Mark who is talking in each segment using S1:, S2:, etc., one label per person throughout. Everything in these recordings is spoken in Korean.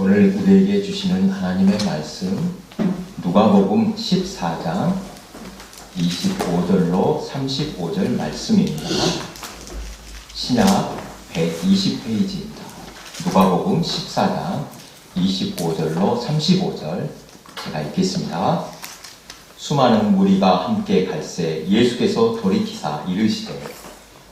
S1: 오늘 우리에게 주시는 하나님의 말씀 누가복음 14장 25절로 35절 말씀입니다. 신약 120페이지입니다. 누가복음 14장 25절로 35절 제가 읽겠습니다. 수많은 무리가 함께 갈새 예수께서 돌이키사 이르시되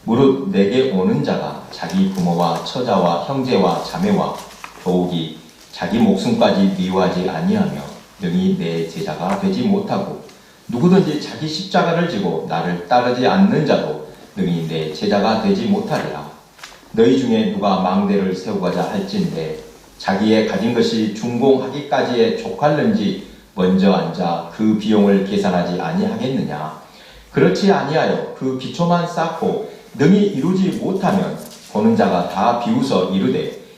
S1: 무릇 내게 오는 자가 자기 부모와 처자와 형제와 자매와 더욱이 자기 목숨까지 미워하지 아니하며 능히 내 제자가 되지 못하고 누구든지 자기 십자가를 지고 나를 따르지 않는 자도 능히 내 제자가 되지 못하리라. 너희 중에 누가 망대를 세우고자 할진대 자기의 가진 것이 중공하기까지에 족할는지 먼저 앉아 그 비용을 계산하지 아니하겠느냐. 그렇지 아니하여 그 기초만 쌓고 능히 이루지 못하면 보는 자가 다 비웃어 이르되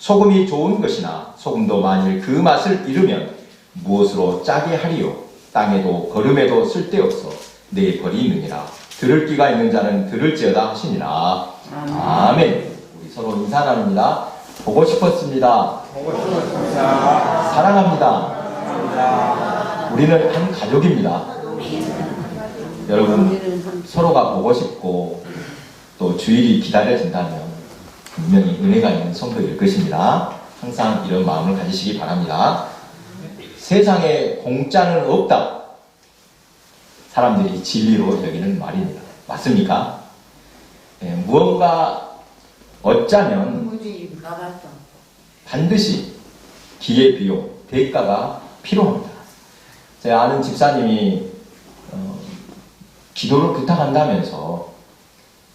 S1: 소금이 좋은 것이나 소금도 만일 그 맛을 잃으면 무엇으로 짜게 하리요? 땅에도 걸음에도 쓸데없어 내 버리느니라. 들을 귀가 있는 자는 들을지어다 하시니라. 아멘. 우리 서로 인사 나눕니다. 보고 싶었습니다.
S2: 보고 싶었습니다.
S1: 사랑합니다. 우리는 한 가족입니다. 여러분 서로가 보고 싶고 또 주일이 기다려진다면 분명히 은혜가 있는 성도일 것입니다. 항상 이런 마음을 가지시기 바랍니다. 세상에 공짜는 없다. 사람들이 진리로 여기는 말입니다. 맞습니까? 예, 무언가
S3: 나갔어.
S1: 반드시 기회 비용, 대가가 필요합니다. 제가 아는 집사님이 어, 기도를 부탁한다면서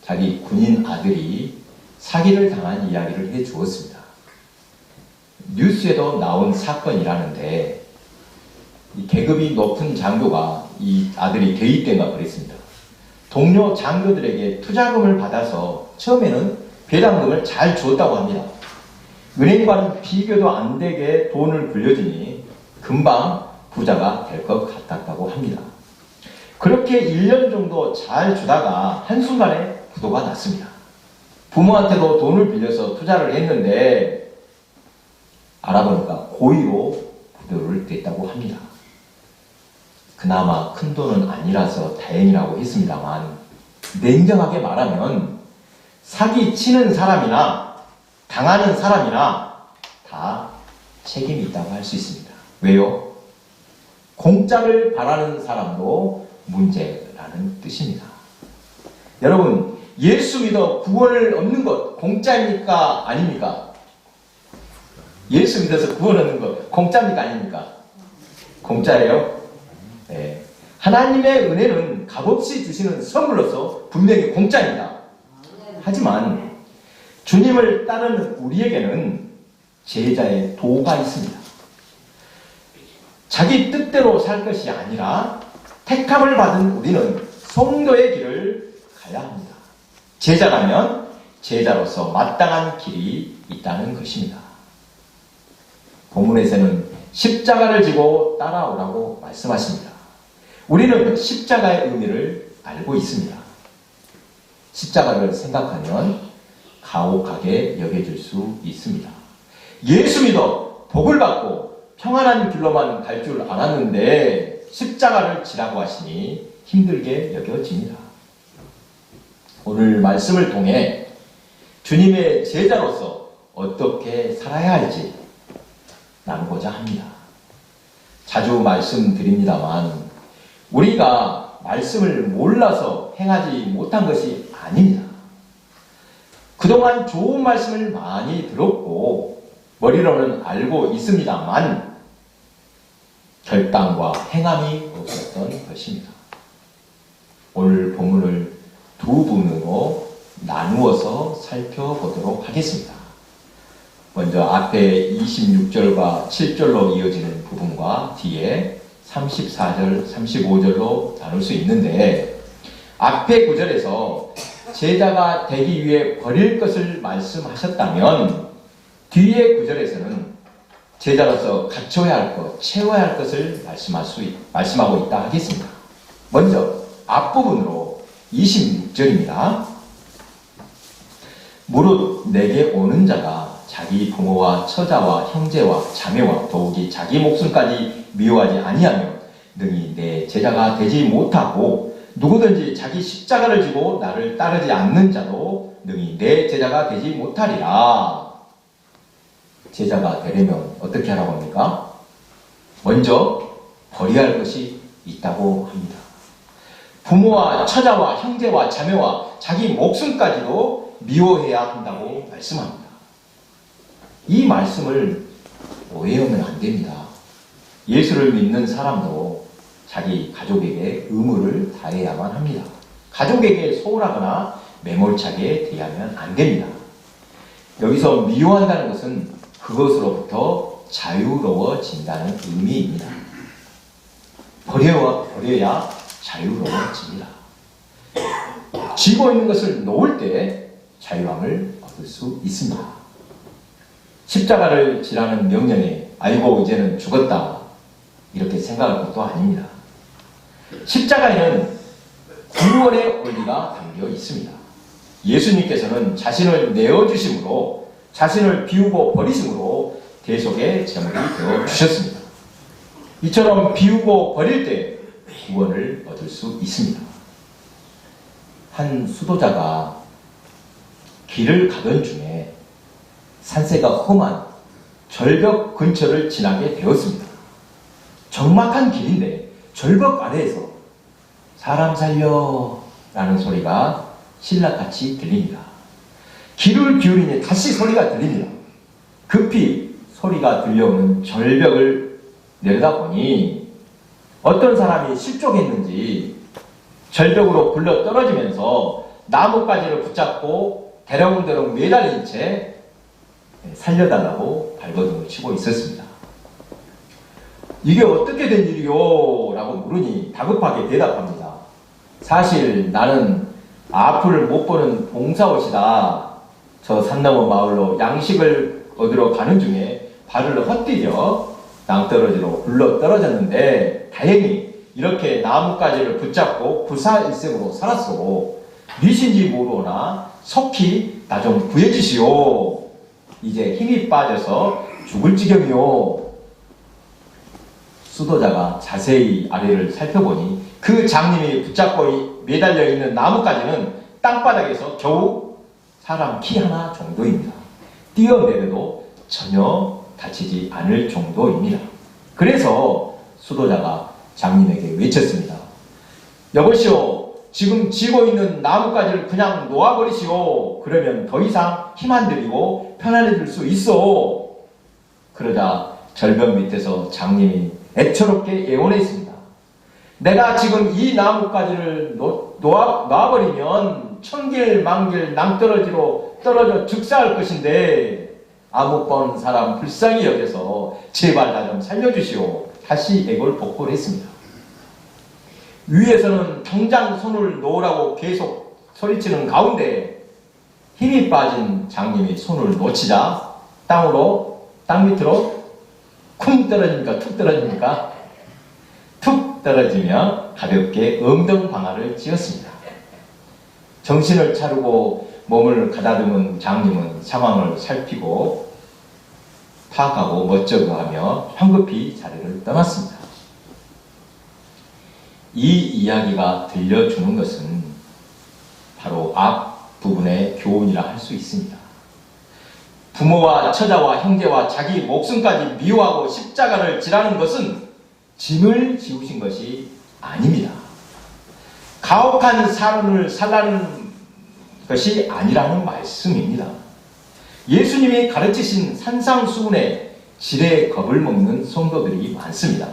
S1: 자기 군인 아들이 사기를 당한 이야기를 해 주었습니다. 뉴스에도 나온 사건이라는데 이 계급이 높은 장교가 이 아들이 대입된가 그랬습니다. 동료 장교들에게 투자금을 받아서 처음에는 배당금을 잘 주었다고 합니다. 은행과는 비교도 안 되게 돈을 불려주니 금방 부자가 될 것 같았다고 합니다. 그렇게 1년 정도 잘 주다가 한순간에 부도가 났습니다. 부모한테도 돈을 빌려서 투자를 했는데 알아보니까 고의로 부도를 냈다고 합니다. 그나마 큰 돈은 아니라서 다행이라고 했습니다만 냉정하게 말하면 사기 치는 사람이나 당하는 사람이나 다 책임이 있다고 할 수 있습니다. 왜요? 공짜를 바라는 사람도 문제라는 뜻입니다. 여러분, 예수 믿어 구원을 얻는 것 공짜입니까? 아닙니까? 예수 믿어서 구원 얻는 것 공짜입니까? 아닙니까? 공짜예요? 네. 하나님의 은혜는 값없이 주시는 선물로서 분명히 공짜입니다. 하지만 주님을 따르는 우리에게는 제자의 도가 있습니다. 자기 뜻대로 살 것이 아니라 택함을 받은 우리는 성도의 길을 가야 합니다. 제자라면 제자로서 마땅한 길이 있다는 것입니다. 본문에서는 십자가를 지고 따라오라고 말씀하십니다. 우리는 십자가의 의미를 알고 있습니다. 십자가를 생각하면 가혹하게 여겨질 수 있습니다. 예수 믿어 복을 받고 평안한 길로만 갈 줄 알았는데 십자가를 지라고 하시니 힘들게 여겨집니다. 오늘 말씀을 통해 주님의 제자로서 어떻게 살아야 할지 나누고자 합니다. 자주 말씀드립니다만 우리가 말씀을 몰라서 행하지 못한 것이 아닙니다. 그동안 좋은 말씀을 많이 들었고 머리로는 알고 있습니다만 결단과 행함이 없었던 것입니다. 오늘 본문을 두 분으로 나누어서 살펴보도록 하겠습니다. 먼저 앞에 26절과 7절로 이어지는 부분과 뒤에 34절, 35절로 나눌 수 있는데 앞에 구절에서 제자가 되기 위해 버릴 것을 말씀하셨다면 뒤에 구절에서는 제자로서 갖춰야 할 것, 채워야 할 것을 말씀할 수, 있- 말씀하고 있다 하겠습니다. 먼저 앞부분으로 26절입니다. 무릇 내게 오는 자가 자기 부모와 처자와 형제와 자매와 더욱이 자기 목숨까지 미워하지 아니하며 능히 내 제자가 되지 못하고 누구든지 자기 십자가를 지고 나를 따르지 않는 자도 능히 내 제자가 되지 못하리라. 제자가 되려면 어떻게 하라고 합니까? 먼저 버려야 할 것이 있다고 합니다. 부모와 처자와 형제와 자매와 자기 목숨까지도 미워해야 한다고 말씀합니다. 이 말씀을 오해하면 안 됩니다. 예수를 믿는 사람도 자기 가족에게 의무를 다해야만 합니다. 가족에게 소홀하거나 매몰차게 대하면 안 됩니다. 여기서 미워한다는 것은 그것으로부터 자유로워진다는 의미입니다. 버려, 버려야 자유로워집니다. 쥐고 있는 것을 놓을 때 자유함을 얻을 수 있습니다. 십자가를 지라는 명령에 아이고 이제는 죽었다 이렇게 생각할 것도 아닙니다. 십자가에는 구원의 원리가 담겨 있습니다. 예수님께서는 자신을 내어주심으로 자신을 비우고 버리심으로 대속의 제물이 되어 주셨습니다. 이처럼 비우고 버릴 때 구원을 얻을 수 있습니다. 한 수도자가 길을 가던 중에 산세가 험한 절벽 근처를 지나게 되었습니다. 적막한 길인데 절벽 아래에서 사람 살려 라는 소리가 신랑같이 들립니다. 길을 기울이니 다시 소리가 들립니다. 급히 소리가 들려오는 절벽을 내려다보니 어떤 사람이 실족했는지 절벽으로 굴러 떨어지면서 나뭇가지를 붙잡고 대롱대롱 매달린 채 살려달라고 발버둥을 치고 있었습니다. 이게 어떻게 된 일이요? 라고 물으니 다급하게 대답합니다. 사실 나는 앞을 못 보는 봉사옷이다. 저 산넘어 마을로 양식을 얻으러 가는 중에 발을 헛디뎌 낭떠러지로 굴러 떨어졌는데 다행히 이렇게 나뭇가지를 붙잡고 구사일생으로 살았소. 미신지 모르나 속히 나 좀 구해주시오. 이제 힘이 빠져서 죽을 지경이요. 수도자가 자세히 아래를 살펴보니 그 장님이 붙잡고 매달려 있는 나뭇가지는 땅바닥에서 겨우 사람 키 하나 정도입니다. 뛰어내려도 전혀 다치지 않을 정도입니다. 그래서 수도자가 장님에게 외쳤습니다. 여보시오, 지금 지고 있는 나뭇가지를 그냥 놓아버리시오. 그러면 더 이상 힘 안 들이고 편안해질 수 있어. 그러자 절벽 밑에서 장님이 애처롭게 애원했습니다. 내가 지금 이 나뭇가지를 놓, 놓아, 놔버리면 천길 만길 낭떠러지로 떨어져 즉사할 것인데 아무 번 사람 불쌍히 여겨서 제발 나 좀 살려주시오. 다시 애걸복걸을 했습니다. 위에서는 당장 손을 놓으라고 계속 소리치는 가운데 힘이 빠진 장님이 손을 놓치자 땅으로 땅 밑으로 쿵 떨어집니까 툭 떨어집니까 툭 떨어지며 가볍게 엉덩 방아를 찧었습니다. 정신을 차리고 몸을 가다듬은 장님은 상황을 살피고 파악하고 멋쩍어하며 황급히 자리를 떠났습니다. 이 이야기가 들려주는 것은 바로 앞 부분의 교훈이라 할 수 있습니다. 부모와 처자와 형제와 자기 목숨까지 미워하고 십자가를 지라는 것은 짐을 지우신 것이 아닙니다. 가혹한 삶을 살라는 것이 아니라는 말씀입니다. 예수님이 가르치신 산상수훈에 지레 겁을 먹는 성도들이 많습니다.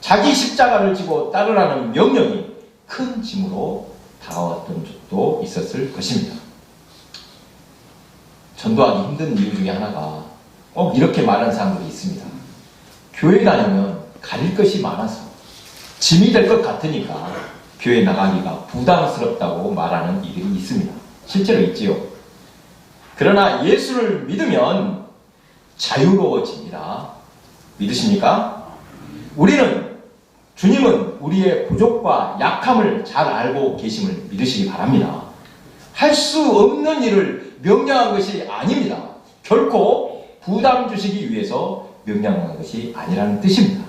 S1: 자기 십자가를 지고 따르라는 명령이 큰 짐으로 다가왔던 적도 있었을 것입니다. 전도하기 힘든 이유 중에 하나가 꼭 이렇게 말하는 사람들이 있습니다. 교회 다니면 가릴 것이 많아서 짐이 될 것 같으니까 교회 나가기가 부담스럽다고 말하는 이들이 있습니다. 실제로 있지요. 그러나 예수를 믿으면 자유로워집니다. 믿으십니까? 우리는 주님은 우리의 부족과 약함을 잘 알고 계심을 믿으시기 바랍니다. 할 수 없는 일을 명령한 것이 아닙니다. 결코 부담 주시기 위해서 명령한 것이 아니라는 뜻입니다.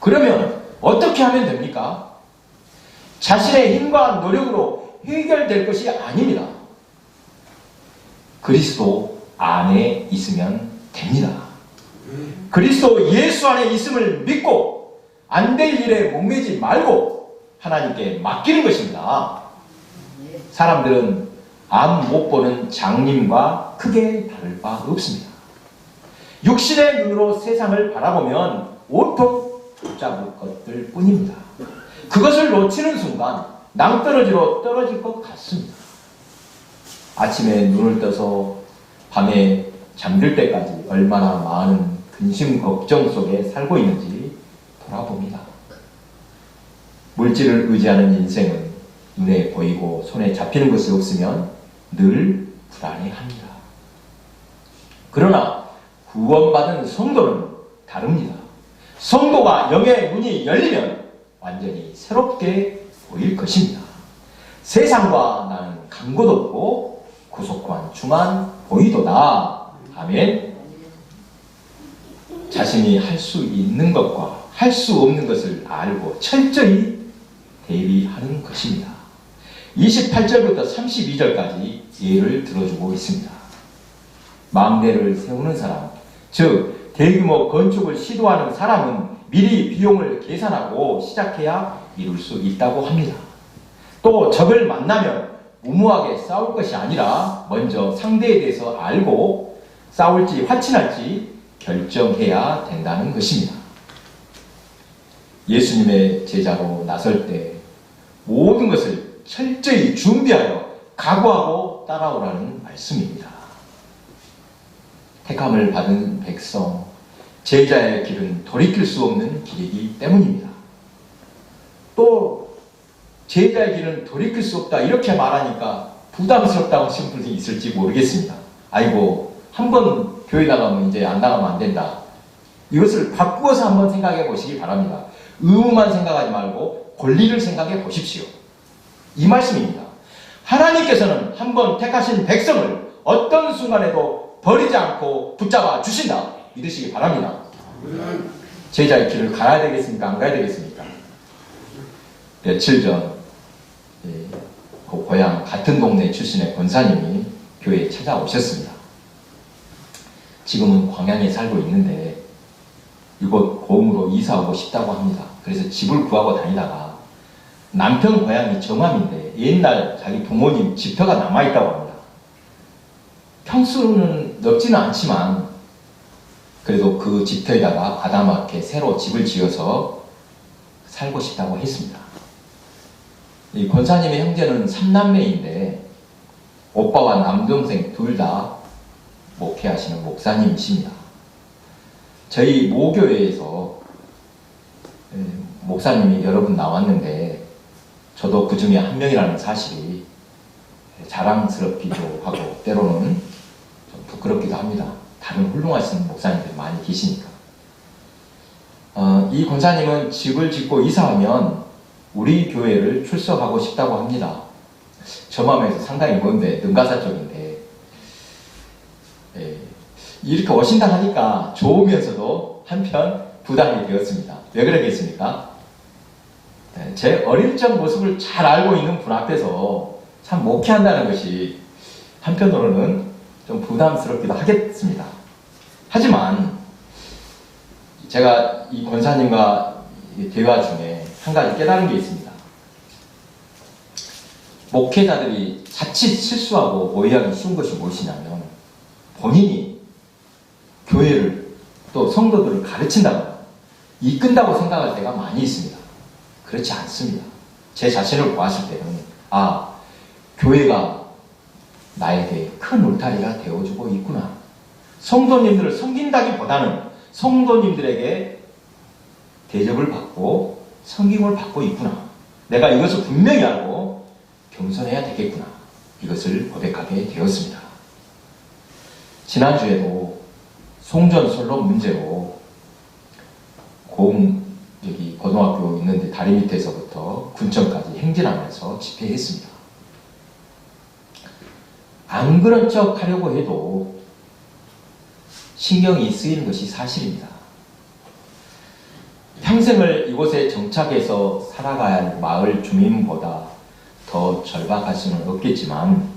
S1: 그러면 어떻게 하면 됩니까? 자신의 힘과 노력으로 해결될 것이 아닙니다. 그리스도 안에 있으면 됩니다. 그리스도 예수 안에 있음을 믿고 안 될 일에 목매지 말고 하나님께 맡기는 것입니다. 사람들은 암 못 보는 장님과 크게 다를 바 없습니다. 육신의 눈으로 세상을 바라보면 온통 붙잡을 것들 뿐입니다. 그것을 놓치는 순간 낭떠러지로 떨어질 것 같습니다. 아침에 눈을 떠서 밤에 잠들 때까지 얼마나 많은 근심 걱정 속에 살고 있는지 돌아봅니다. 물질을 의지하는 인생은 눈에 보이고 손에 잡히는 것이 없으면 늘 불안해합니다. 그러나 구원받은 성도는 다릅니다. 성도가 영의 문이 열리면 완전히 새롭게 보일 것입니다. 세상과 나는 간곳 없고 구속관 중한 보이도다. 아멘. 자신이 할 수 있는 것과 할 수 없는 것을 알고 철저히 대비하는 것입니다. 28절부터 32절까지 예를 들어주고 있습니다. 망대를 세우는 사람, 즉 대규모 건축을 시도하는 사람은 미리 비용을 계산하고 시작해야 이룰 수 있다고 합니다. 또 적을 만나면 무모하게 싸울 것이 아니라 먼저 상대에 대해서 알고 싸울지 화친할지 결정해야 된다는 것입니다. 예수님의 제자로 나설 때 모든 것을 철저히 준비하여 각오하고 따라오라는 말씀입니다. 택함을 받은 백성, 제자의 길은 돌이킬 수 없는 길이기 때문입니다. 또 제자의 길은 돌이킬 수 없다 이렇게 말하니까 부담스럽다고 하시는 분이 있을지 모르겠습니다. 아이고 한 번 교회 나가면 이제 안 나가면 안 된다. 이것을 바꾸어서 한번 생각해 보시기 바랍니다. 의무만 생각하지 말고 권리를 생각해 보십시오. 이 말씀입니다. 하나님께서는 한번 택하신 백성을 어떤 순간에도 버리지 않고 붙잡아 주신다. 믿으시기 바랍니다. 제자의 길을 가야 되겠습니까? 안 가야 되겠습니까? 며칠 전, 예, 그 고향 같은 동네 출신의 권사님이 교회에 찾아오셨습니다. 지금은 광양에 살고 있는데 이곳 고음으로 이사 오고 싶다고 합니다. 그래서 집을 구하고 다니다가 남편 고향이 정암인데 옛날 자기 부모님 집터가 남아있다고 합니다. 평수는 넓지는 않지만 그래도 그 집터에다가 아담하게 새로 집을 지어서 살고 싶다고 했습니다. 이 권사님의 형제는 3남매인데 오빠와 남동생 둘 다 목회하시는 목사님이십니다. 저희 모교회에서 예, 목사님이 여러 분 나왔는데 저도 그 중에 한 명이라는 사실이 자랑스럽기도 하고 때로는 좀 부끄럽기도 합니다. 다른 훌륭하신 목사님들이 많이 계시니까. 어, 이 권사님은 집을 짓고 이사하면 우리 교회를 출석하고 싶다고 합니다. 저 마음에서 상당히 먼데 능가사 쪽인데 예, 이렇게 오신다 하니까 좋으면서도 한편 부담이 되었습니다. 왜 그러겠습니까? 네, 제 어릴 적 모습을 잘 알고 있는 분 앞에서 참 목회한다는 것이 한편으로는 좀 부담스럽기도 하겠습니다. 하지만 제가 이 권사님과 이 대화 중에 한 가지 깨달은 게 있습니다. 목회자들이 자칫 실수하고 오해하기 쉬운 것이 무엇이냐면 본인이 교회를 또 성도들을 가르친다거나 이끈다고 생각할 때가 많이 있습니다. 그렇지 않습니다. 제 자신을 보았을 때는 아 교회가 나에게 큰 울타리가 되어주고 있구나. 성도님들을 섬긴다기보다는 성도님들에게 대접을 받고 성김을 받고 있구나. 내가 이것을 분명히 알고 겸손해야 되겠구나. 이것을 고백하게 되었습니다. 지난주에도 송전솔로 문제로 공 여기 고등학교 있는데 다리 밑에서부터 군청까지 행진하면서 집회했습니다. 안 그런 척 하려고 해도 신경이 쓰이는 것이 사실입니다. 평생을 이곳에 정착해서 살아가야 할 마을 주민보다 더 절박할 수는 없겠지만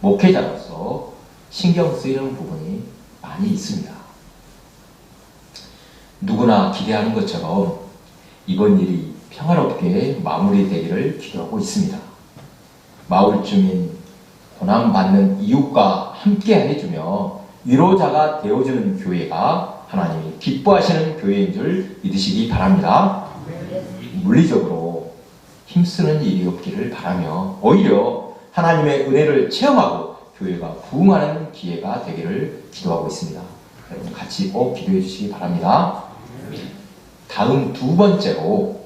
S1: 목회자로서 신경 쓰이는 부분이 많이 있습니다. 누구나 기대하는 것처럼 이번 일이 평화롭게 마무리되기를 기도하고 있습니다. 마을 주민, 고난받는 이웃과 함께 해주며 위로자가 되어주는 교회가 하나님이 기뻐하시는 교회인 줄 믿으시기 바랍니다. 물리적으로 힘쓰는 일이 없기를 바라며 오히려 하나님의 은혜를 체험하고 교회가 부흥하는 기회가 되기를 기도하고 있습니다. 여러분 같이 꼭 기도해 주시기 바랍니다. 다음 두 번째로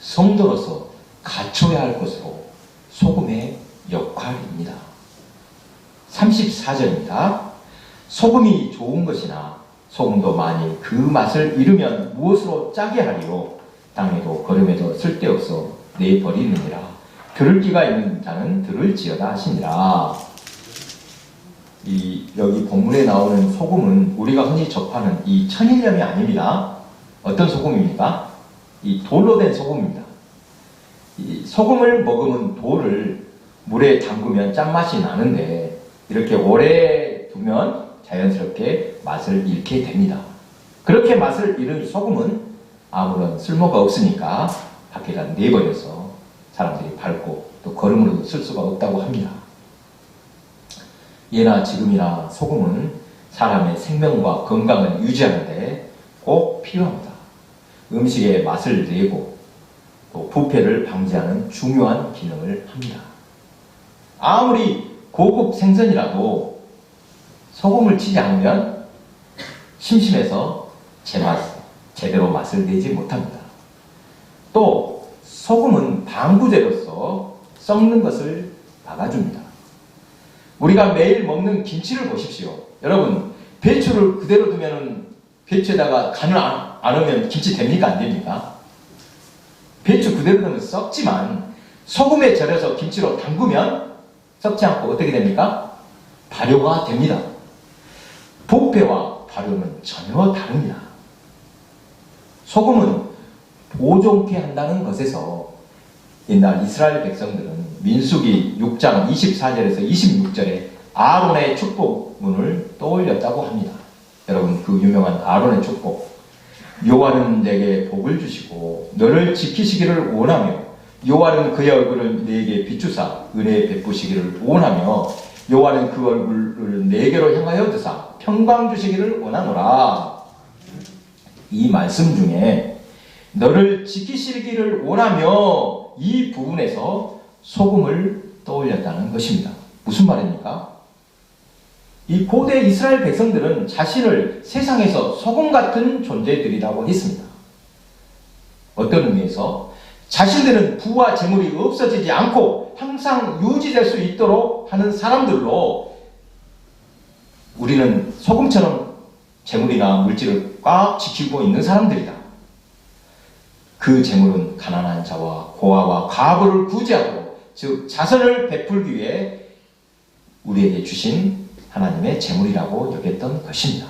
S1: 성도로서 갖춰야 할 것으로 소금의 역할입니다. 34절입니다. 소금이 좋은 것이나 소금도 많이 그 맛을 잃으면 무엇으로 짜게 하리요? 땅에도 걸음에도 쓸데없어 내버리느니라. 들을 기가 있는 자는 들을지어다 하시니라. 이 여기 본문에 나오는 소금은 우리가 흔히 접하는 이 천일염이 아닙니다. 어떤 소금입니까? 이 돌로 된 소금입니다. 이 소금을 먹으면 돌을 물에 담그면 짠맛이 나는데 이렇게 오래 두면 자연스럽게 맛을 잃게 됩니다. 그렇게 맛을 잃은 소금은 아무런 쓸모가 없으니까 밖에다 내버려서 사람들이 밟고 또 걸음으로도 쓸 수가 없다고 합니다. 예나 지금이나 소금은 사람의 생명과 건강을 유지하는데 꼭 필요합니다. 음식의 맛을 내고 또 부패를 방지하는 중요한 기능을 합니다. 아무리 고급 생선이라도 소금을 치지 않으면 심심해서 제맛, 제대로 맛을 내지 못합니다. 또 소금은 방부제로서 썩는 것을 막아줍니다. 우리가 매일 먹는 김치를 보십시오. 여러분, 배추를 그대로 두면은 배추에다가 간을 안, 안 하면 김치 됩니까? 안 됩니까? 배추 그대로 두면 썩지만 소금에 절여서 김치로 담그면 썩지 않고 어떻게 됩니까? 발효가 됩니다. 부패와 발효는 전혀 다릅니다. 소금은 보존케 한다는 것에서 옛날 이스라엘 백성들은 민수기 6장 24절에서 26절에 아론의 축복문을 떠올렸다고 합니다. 여러분 그 유명한 아론의 축복 여호와는 내게 복을 주시고 너를 지키시기를 원하며 여호와는 그의 얼굴을 내게 비추사 은혜 베푸시기를 원하며 여호와는 그 얼굴을 내게로 향하여 드사 평강 주시기를 원하노라. 이 말씀 중에 너를 지키시기를 원하며 이 부분에서 소금을 떠올렸다는 것입니다. 무슨 말입니까? 이 고대 이스라엘 백성들은 자신을 세상에서 소금 같은 존재들이라고 했습니다. 어떤 의미에서 자신들은 부와 재물이 없어지지 않고 항상 유지될 수 있도록 하는 사람들로 우리는 소금처럼 재물이나 물질을 꽉 지키고 있는 사람들이다. 그 재물은 가난한 자와 고아와 과부를 구제하고 즉 자선을 베풀기 위해 우리에게 주신 하나님의 재물이라고 여겼던 것입니다.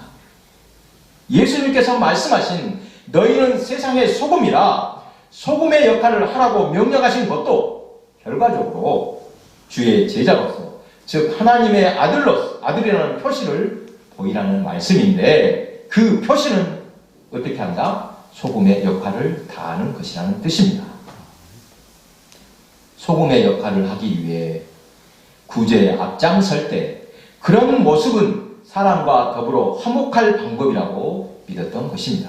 S1: 예수님께서 말씀하신 너희는 세상의 소금이라 소금의 역할을 하라고 명령하신 것도 결과적으로 주의 제자로서 즉 하나님의 아들로서 아들이라는 표시를 보이라는 말씀인데 그 표시는 어떻게 한다? 소금의 역할을 다하는 것이라는 뜻입니다. 소금의 역할을 하기 위해 구제에 앞장설 때 그런 모습은 사람과 더불어 화목할 방법이라고 믿었던 것입니다.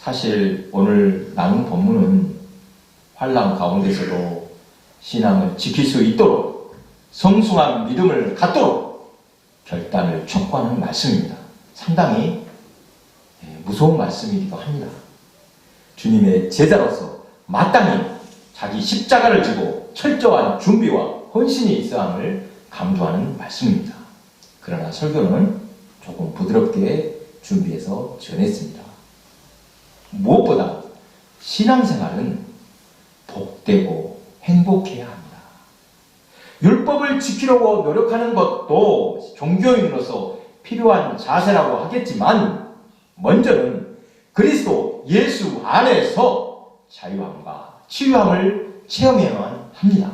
S1: 사실 오늘 나눈 본문은 환란 가운데서도 신앙을 지킬 수 있도록 성숙한 믿음을 갖도록 결단을 촉구하는 말씀입니다. 상당히 예, 무서운 말씀이기도 합니다. 주님의 제자로서 마땅히 자기 십자가를 지고 철저한 준비와 헌신이 있어야 함을 강조하는 말씀입니다. 그러나 설교는 조금 부드럽게 준비해서 전했습니다. 무엇보다 신앙생활은 복되고 행복해야 합니다. 율법을 지키려고 노력하는 것도 종교인으로서 필요한 자세라고 하겠지만 먼저는 그리스도 예수 안에서 자유함과 치유함을 체험해야만 합니다.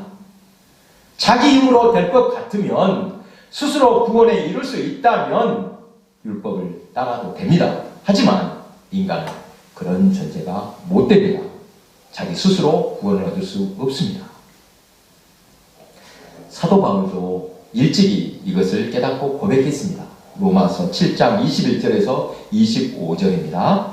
S1: 자기 힘으로 될 것 같으면 스스로 구원에 이룰 수 있다면 율법을 따라도 됩니다. 하지만 인간은 그런 존재가 못 됩니다. 자기 스스로 구원을 얻을 수 없습니다. 사도 바울도 일찍이 이것을 깨닫고 고백했습니다. 로마서 7장 21절에서 25절입니다.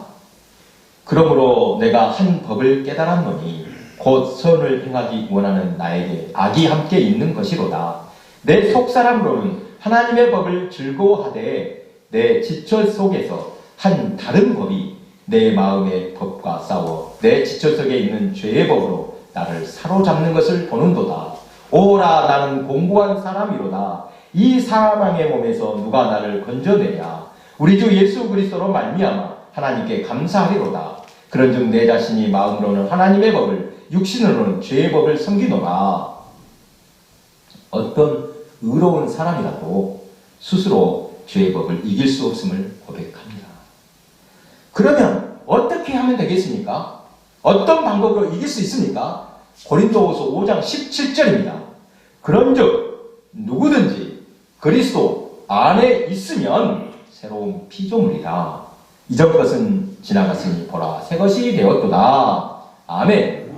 S1: 그러므로 내가 한 법을 깨달았노니 곧 선을 행하기 원하는 나에게 악이 함께 있는 것이로다. 내 속사람으로는 하나님의 법을 즐거워하되 내 지체 속에서 한 다른 법이 내 마음의 법과 싸워 내 지체 속에 있는 죄의 법으로 나를 사로잡는 것을 보는도다. 오라 나는 공고한 사람이로다. 이 사망의 몸에서 누가 나를 건져내랴. 우리 주 예수 그리스도로 말미암아 하나님께 감사하리로다. 그런즉 내 자신이 마음으로는 하나님의 법을 육신으로는 죄의 법을 섬기노라. 어떤 의로운 사람이라도 스스로 죄의 법을 이길 수 없음을 고백합니다. 그러면 어떻게 하면 되겠습니까? 어떤 방법으로 이길 수 있습니까? 고린도후서 5장 17절입니다. 그런즉 누구든지 그리스도 안에 있으면 새로운 피조물이다. 이전 것은 지나갔으니 보라 새 것이 되었도다. 아멘.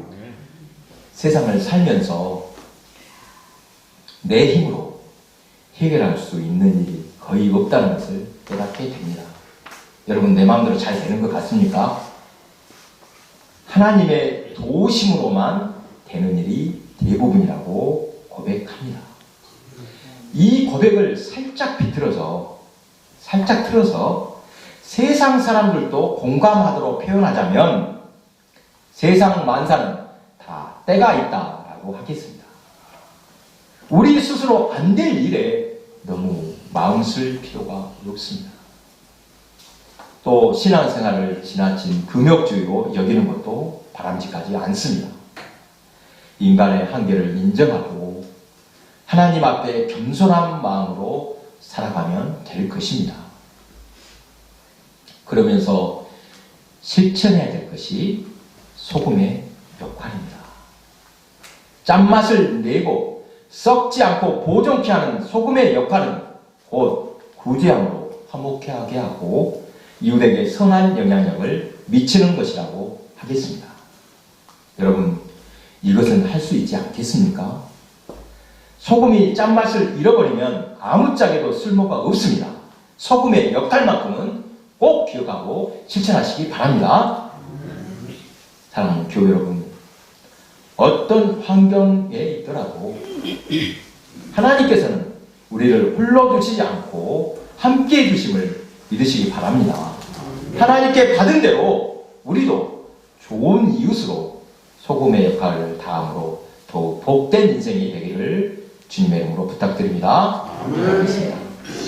S1: 세상을 살면서 내 힘으로 해결할 수 있는 일이 거의 없다는 것을 깨닫게 됩니다. 여러분 내 마음대로 잘 되는 것 같습니까? 하나님의 도우심으로만 되는 일이 대부분이라고 고백합니다. 이 고백을 살짝 비틀어서 살짝 틀어서 세상 사람들도 공감하도록 표현하자면 세상 만사는 다 때가 있다라고 하겠습니다. 우리 스스로 안 될 일에 너무 마음 쓸 필요가 없습니다. 또 신앙생활을 지나친 금욕주의로 여기는 것도 바람직하지 않습니다. 인간의 한계를 인정하고 하나님 앞에 겸손한 마음으로 살아가면 될 것입니다. 그러면서 실천해야 될 것이 소금의 역할입니다. 짠맛을 내고 썩지 않고 보존케 하는 소금의 역할은 곧 구제함으로 화목케 하게 하고 이웃에게 선한 영향력을 미치는 것이라고 하겠습니다. 여러분, 이것은 할 수 있지 않겠습니까? 소금이 짠맛을 잃어버리면 아무짝에도 쓸모가 없습니다. 소금의 역할만큼은 꼭 기억하고 실천하시기 바랍니다. 사랑하는 교회 여러분, 어떤 환경에 있더라도 하나님께서는 우리를 홀로 두시지 않고 함께 해주심을 믿으시기 바랍니다. 하나님께 받은 대로 우리도 좋은 이웃으로 소금의 역할을 다함으로 더욱 복된 인생이 되기를 주님의 이름으로 부탁드립니다. 기도하겠습니다.